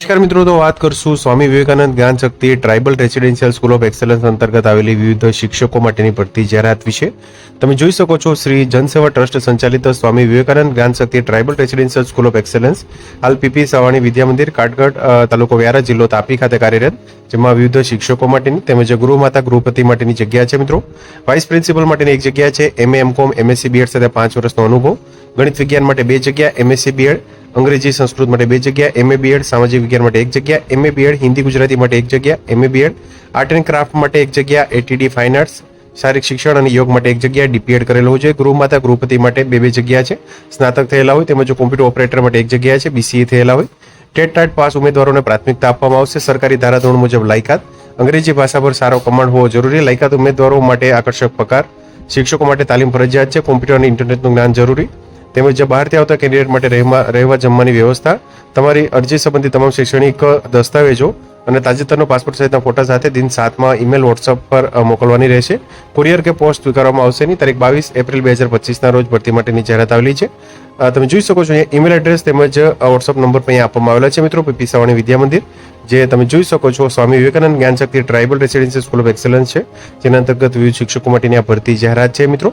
નમસ્કાર મિત્રો, તો વાત કરશું Swami Vivekanand Gyan Shakti tribal residential school of excellence અંતર્ગત આવેલી વિવિધ શિક્ષકો માટેની ભરતી જાહેરાત વિશે. તમે જોઈ શકો છો શ્રી જનસેવા ટ્રસ્ટ સંચાલિત Swami Vivekanand Gyan Shakti tribal residential school of excellence હાલ પીપી સવાણી વિદ્યા મંદિર, કાટગઢ તાલુકો વ્યારા જિલ્લો તાપી ખાતે કાર્યરત, જેમાં વિવિધ શિક્ષકો માટેની તેમજ ગૃહમાતા ગૃહપતિ માટેની જગ્યા છે મિત્રો. વાઇસ પ્રિન્સિપલ માટેની એક જગ્યા છે એમએ એમકોમ એમએસસી બીએડ સાથે પાંચ વર્ષનો અનુભવ. ગણિત વિજ્ઞાન માટે બે જગ્યા એમએસસી બીએડ અંગ્રેજી સંસ્કૃત માટે બે જગ્યા એમએ બીએડ સામાજિક વિજ્ઞાન માટે એક જગ્યા એમએ બીએડ હિન્દી ગુજરાતી માટે એક જગ્યા MA BEd art and craft માટે એક જગ્યા એટીડી ફાઇન આર્ટ્સ શારીરિક શિક્ષણ અને યોગ માટે એક જગ્યા ડીપીએડ કરેલો હોય છે. ગૃહમાતા ગૃહપતિ માટે બે બે જગ્યા છે. સ્નાતક થયેલા હોય તેમજ કોમ્પ્યુટર ઓપરેટર માટે એક જગ્યા છે. બીસીએ થયેલા હોય. ટેટ ટાટ પાસ ઉમેદવારોને પ્રાથમિકતા આપવામાં આવશે. સરકારી ધારાધોરણ મુજબ લાયકાત. અંગ્રેજી ભાષા પર સારો કમાન્ડ હોવો જરૂરી. લાયકાત ઉમેદવારો માટે આકર્ષક પગાર. શિક્ષકો માટે તાલીમ ફરજિયાત છે. કોમ્પ્યુટર અને ઇન્ટરનેટનું જ્ઞાન જરૂરી. તેમજ જે બહારથી આવતા કેન્ડિડેટ માટે રહેવા જમવાની વ્યવસ્થા, તમારી અરજી સંબંધી તમામ શૈક્ષણિક દસ્તાવેજો અને તાજેતરનો પાસપોર્ટ સહિતના ફોટા સાથે દિન સાતમાં ઈમેલ વોટ્સઅપ પર મોકલવાની રહેશે. કુરિયર કે પોસ્ટ સ્વીકારવામાં આવશે નહીં. તારીખ બાવીસ એપ્રિલ બે હજાર પચીસના રોજ ભરતી માટેની જાહેરાત આવેલી છે. તમે જોઈ શકો છો અહીંયા ઈમેલ એડ્રેસ તેમજ વોટ્સઅપ નંબર પણ અહીંયા આપવામાં આવેલા છે મિત્રો. પીપી વિદ્યા મંદિર, જે તમે જોઈ શકો છો Swami Vivekanand Gyanshakti tribal residency school of excellence છે. જેના અંતર્ગત વિવિધ શિક્ષકો માટેની આ ભરતી જાહેરાત છે મિત્રો.